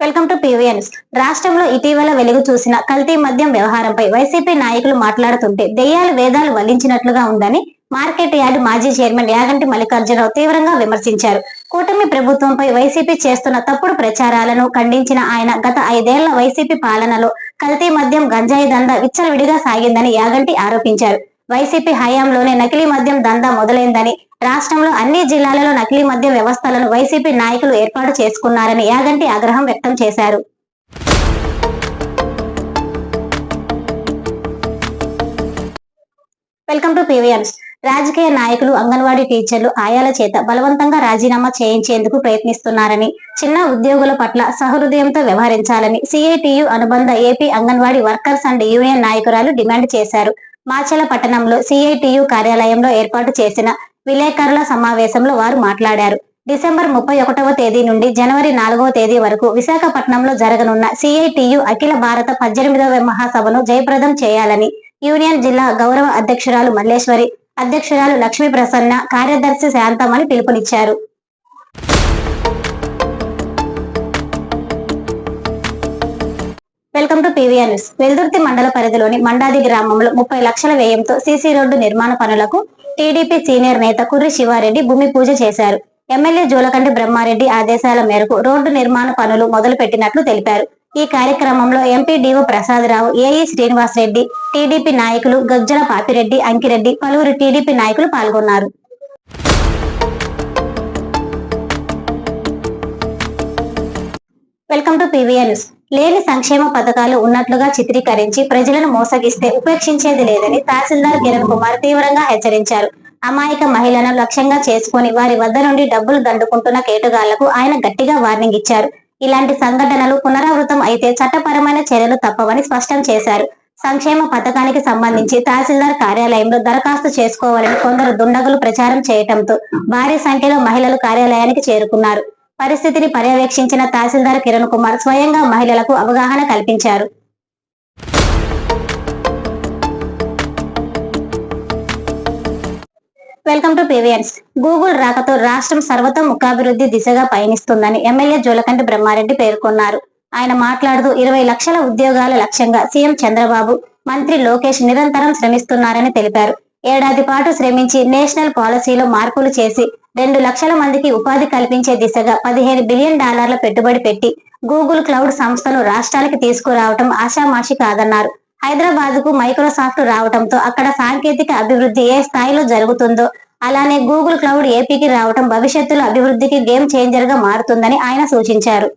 Welcome to PVNS రాష్ట్రంలో ఇటీవల వెలుగు చూసిన కల్తీ మద్యం వ్యవహారంపై వైసీపీ నాయకులు మాట్లాడుతుంటే దెయ్యాలు వేదాలు వల్లించినట్లుగా ఉందని మార్కెట్ యార్డ్ మాజీ చైర్మన్ యాగంటి మల్లికార్జునరావు తీవ్రంగా విమర్శించారు. కూటమి ప్రభుత్వంపై వైసీపీ చేస్తున్న తప్పుడు ప్రచారాలను ఖండించిన ఆయన గత ఐదేళ్ళ వైసీపీ పాలనలో కల్తీ మద్యం గంజాయి దందా విచ్చలవిడిగా సాగిందని యాగంటి ఆరోపించారు. వైసీపీ హయాంలోనే నకిలీ మద్యం దందా మొదలైందని రాష్ట్రంలో అన్ని జిల్లాలలో నకిలీ మద్య వ్యవస్థలను వైసీపీ నాయకులు ఏర్పాటు చేసుకున్నారని యాగంటి ఆగ్రహం వ్యక్తం చేశారు. వెల్కమ్ టు పీవీఎన్స్ రాజకీయ నాయకులు అంగన్వాడీ టీచర్లు ఆయాల చేత బలవంతంగా రాజీనామా చేయించేందుకు ప్రయత్నిస్తున్నారని చిన్న ఉద్యోగుల పట్ల సహృదయంతో వ్యవహరించాలని సిఐటియు అనుబంధ AP Anganwadi workers and union నాయకురాలు డిమాండ్ చేశారు. మాచల పట్టణంలో సిఐటియు కార్యాలయంలో ఏర్పాటు చేసిన విలేకరుల సమావేశంలో వారు మాట్లాడారు. డిసెంబర్ ముప్పై ఒకటవ తేదీ నుండి జనవరి నాలుగవ తేదీ వరకు విశాఖపట్నంలో జరగనున్న సిఐటియు అఖిల భారత పద్దెనిమిదవ మహాసభను జయప్రదం చేయాలని యూనియన్ జిల్లా గౌరవ అధ్యక్షురాలు మల్లేశ్వరి అధ్యక్షురాలు లక్ష్మీ ప్రసన్న కార్యదర్శి శాంతమణి పిలుపునిచ్చారు. Welcome to PVR news. Veldurthi మండల పరిధిలోని మండాది గ్రామంలో ముప్పై లక్షల వ్యయంతో సీసీ రోడ్డు నిర్మాణ పనులకు టీడీపీ సీనియర్ నేత కుర్రి శివారెడ్డి భూమి పూజ చేశారు. ఎమ్మెల్యే జోలకంటి బ్రహ్మారెడ్డి ఆదేశాల మేరకు రోడ్డు నిర్మాణ పనులు మొదలు పెట్టినట్లు తెలిపారు. ఈ కార్యక్రమంలో MP DO Prasadarao AE Srinivas Reddy TDP నాయకులు గజ్జల పాపిరెడ్డి అంకిరెడ్డి పలువురు టీడీపీ నాయకులు పాల్గొన్నారు. వెల్కమ్ టు పీవీఎన్స్ లేని సంక్షేమ పథకాలు ఉన్నట్లుగా చిత్రీకరించి ప్రజలను మోసగిస్తే ఉపేక్షించేది లేదని తహసీల్దార్ కిరణ్ కుమార్ తీవ్రంగా హెచ్చరించారు. అమాయక మహిళలను లక్ష్యంగా చేసుకుని వారి వద్ద నుండి డబ్బులు దండుకుంటున్న కేటుగాళ్ళకు ఆయన గట్టిగా వార్నింగ్ ఇచ్చారు. ఇలాంటి సంఘటనలు పునరావృతం అయితే చట్టపరమైన చర్యలు తప్పవని స్పష్టం చేశారు. సంక్షేమ పథకానికి సంబంధించి తహసీల్దార్ కార్యాలయంలో దరఖాస్తు చేసుకోవాలని కొందరు దుండగులు ప్రచారం చేయటంతో భారీ సంఖ్యలో మహిళలు కార్యాలయానికి చేరుకున్నారు. పరిస్థితిని పర్యవేక్షించిన తహసీల్దార్ కిరణ్ కుమార్ స్వయంగా మహిళలకు అవగాహన కల్పించారు. Welcome to PVNS. గూగుల్ రాకతో రాష్ట్రం సర్వతోముఖాభివృద్ధి దిశగా పయనిస్తుందని ఎమ్మెల్యే జోలకంటి బ్రహ్మారెడ్డి పేర్కొన్నారు. ఆయన మాట్లాడుతూ ఇరవై లక్షల ఉద్యోగాల లక్ష్యంగా సీఎం చంద్రబాబు మంత్రి లోకేష్ నిరంతరం శ్రమిస్తున్నారని తెలిపారు. ఏడాది పాటు శ్రమించి నేషనల్ పాలసీలో మార్పులు చేసి రెండు లక్షల మందికి ఉపాధి కల్పించే దిశగా పదిహేను బిలియన్ డాలర్ల పెట్టుబడి పెట్టి గూగుల్ క్లౌడ్ సంస్థను రాష్ట్రానికి తీసుకురావటం ఆషామాషి కాదన్నారు. హైదరాబాద్కు మైక్రోసాఫ్ట్ రావటంతో అక్కడ సాంకేతిక అభివృద్ధి ఏ స్థాయిలో జరుగుతుందో అలానే గూగుల్ క్లౌడ్ ఏపీకి రావటం భవిష్యత్తులో అభివృద్ధికి గేమ్ చేంజర్గా మారుతుందని ఆయన సూచించారు.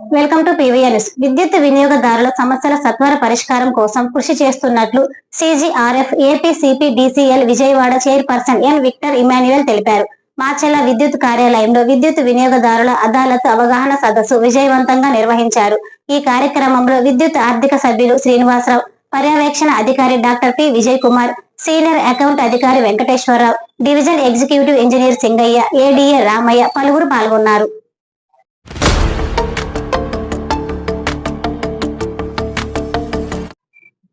వెల్కమ్ టు పీవీఎన్ఎస్ విద్యుత్ వినియోగదారుల సమస్యల సత్వర పరిష్కారం కోసం కృషి చేస్తున్నట్లు CGRF APCP CP DCL Vijayawada chairperson N Victor Emmanuel తెలిపారు. మాచెల్ల విద్యుత్ కార్యాలయంలో విద్యుత్ వినియోగదారుల అదాలత్ అవగాహన సదస్సు విజయవంతంగా నిర్వహించారు. ఈ కార్యక్రమంలో విద్యుత్ ఆర్థిక సభ్యులు శ్రీనివాసరావు పర్యవేక్షణ అధికారి doctor P Vijay Kumar senior account అధికారి Venkateswararao division executive engineer Singaiah ADA Ramaiah పలువురు పాల్గొన్నారు.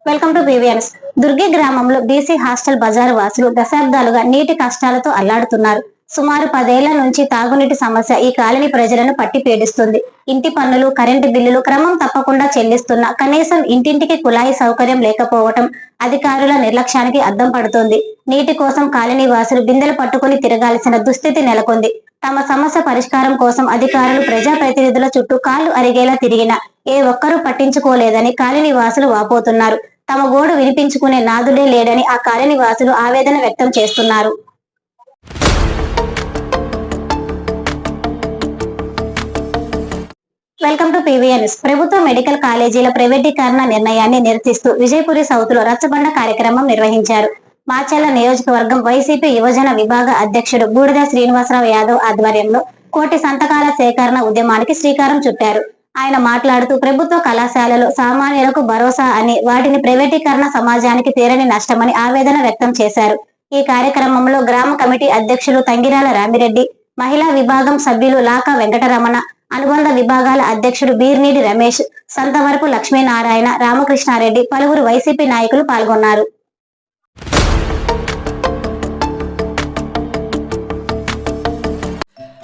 వెల్కమ్ టు పీవీఎన్స్ దుర్గి గ్రామంలో బీసీ హాస్టల్ బజారు వాసులు దశాబ్దాలుగా నీటి కష్టాలతో అల్లాడుతున్నారు. సుమారు పదేళ్ళ నుంచి తాగునీటి సమస్య ఈ కాలనీ ప్రజలను పట్టి పీడిస్తుంది. ఇంటి పన్నులు కరెంటు బిల్లులు క్రమం తప్పకుండా చెల్లిస్తున్న కనీసం ఇంటింటికి కుళాయి సౌకర్యం లేకపోవటం అధికారుల నిర్లక్ష్యానికి అద్దం పడుతుంది. నీటి కోసం కాలనీ వాసులు బిందెలు పట్టుకుని తిరగాల్సిన దుస్థితి నెలకొంది. తమ సమస్య పరిష్కారం కోసం అధికారులు ప్రజాప్రతినిధుల చుట్టూ కాళ్ళు అరిగేలా తిరిగినా ఏ ఒక్కరూ పట్టించుకోలేదని కాలనీవాసులు వాపోతున్నారు. తమ గోడు వినిపించుకునే నాదుడే లేడని ఆ కాలనీవాసులు ఆవేదన వ్యక్తం చేస్తున్నారు. వెల్కమ్ టు పీవీఎన్ఎస్ ప్రభుత్వ మెడికల్ కాలేజీల ప్రైవేటీకరణ నిర్ణయాన్ని నిరసిస్తూ విజయపురి సౌత్లో రచ్చబండ కార్యక్రమం నిర్వహించారు. మాచర్ల నియోజకవర్గం వైసీపీ యువజన విభాగ అధ్యక్షుడు బూడిద శ్రీనివాసరావు యాదవ్ ఆధ్వర్యంలో కోటి సంతకాల సేకరణ ఉద్యమానికి శ్రీకారం చుట్టారు. ఆయన మాట్లాడుతూ ప్రభుత్వ కళాశాలలు సామాన్యులకు భరోసా అని వాటిని ప్రైవేటీకరణ సమాజానికి తీరని నష్టమని ఆవేదన వ్యక్తం చేశారు. ఈ కార్యక్రమంలో గ్రామ కమిటీ అధ్యక్షులు తంగిరాల రామిరెడ్డి మహిళా విభాగం సభ్యులు లాకా వెంకటరమణ అనుబంధ విభాగాల అధ్యక్షుడు బీర్నీడి రమేష్ సంతవరపు లక్ష్మీనారాయణ రామకృష్ణారెడ్డి పలువురు వైసీపీ నాయకులు పాల్గొన్నారు.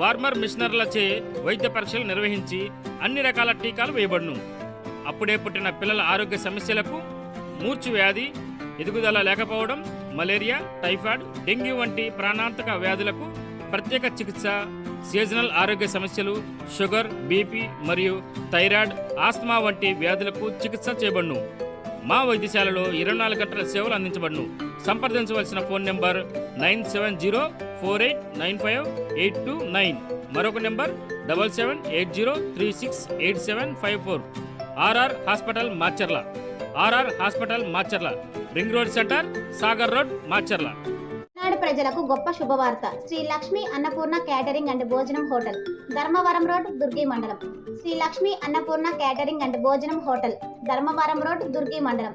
warmer మిషనర్లచే వైద్య పరీక్షలు నిర్వహించి అన్ని రకాల టీకాలు వేయబడును. అప్పుడే పుట్టిన పిల్లల ఆరోగ్య సమస్యలకు మూర్చు వ్యాధి ఎదుగుదల లేకపోవడం మలేరియా టైఫాయిడ్ డెంగ్యూ వంటి ప్రాణాంతక వ్యాధులకు ప్రత్యేక చికిత్స సీజనల్ ఆరోగ్య సమస్యలు షుగర్ బీపీ మరియు థైరాయిడ్ ఆస్మా వంటి వ్యాధులకు చికిత్స చేయబడును. మా వైద్యశాలలో ఇరవై నాలుగు గంటల సేవలు అందించబడును. సంప్రదించవలసిన phone number nine seven zero four eight nine five eight two nine. మరొక number double seven eight zero three six eight seven five four. RR hospital Macherla. RR hospital Macherla. Ring road centre Sagar road Macherla. ప్రజలకు గొప్ప శుభవార్త. Shri Lakshmi Annapurna catering and భోజనం hotel Dharmavaram road Durgi మండలం. Shri Lakshmi Annapurna catering and భోజనం hotel Dharmavaram road Durgi మండలం.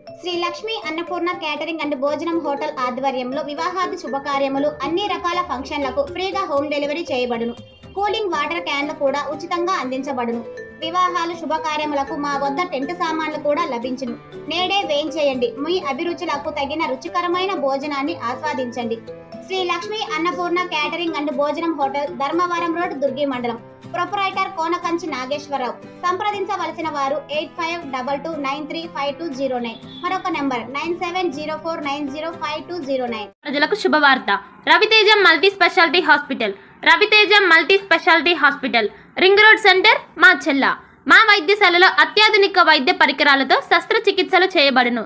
Shri Lakshmi Annapurna catering and భోజనం hotel ఆధ్వర్యంలో వివాహాది శుభకార్యములు అన్ని రకాల ఫంక్షన్లకు ఫ్రీగా హోమ్ డెలివరీ చేయబడును. కూలింగ్ వాటర్ క్యాన్లు కూడా ఉచితంగా అందించబడును. వివాహాలు శుభకార్యములకు మా వద్ద టెంట్ సామాన్లు కూడా లభించును. నేడే వేయించేయండి. మీ అభిరుచులకు తగిన రుచికరమైన భోజనాన్ని ఆస్వాదించండి. శ్రీ లక్ష్మి అన్నపూర్ణ క్యాటరింగ్ అండ్ భోజనం హోటల్ ధర్మవరం రోడ్ దుర్గి మండలం. ప్రొపరైటర్ కోనకంచి నాగేశ్వరరావు. సంప్రదించవలసిన వారు eight five double two nine three five two zero nine. మరొక number nine seven zero four nine zero five two zero nine. ప్రజలకు శుభవార్త. Raviteja multi speciality hospital. Raviteja multi speciality hospital. Ring road centre మా చెల్ల. మా వైద్యశాలలో అత్యాధునిక వైద్య పరికరాలతో శస్త్రచికిత్సలు చేయబడును.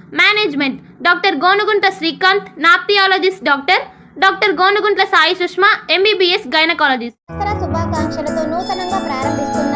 Management. Doctor Gonugunta Srikanth nephrologist doctor. Doctor Gonuguntla Sai Sushma MBBS gynaecologist. శుభాకాంక్షలతో నూతనంగా ప్రారంభిస్తున్నారు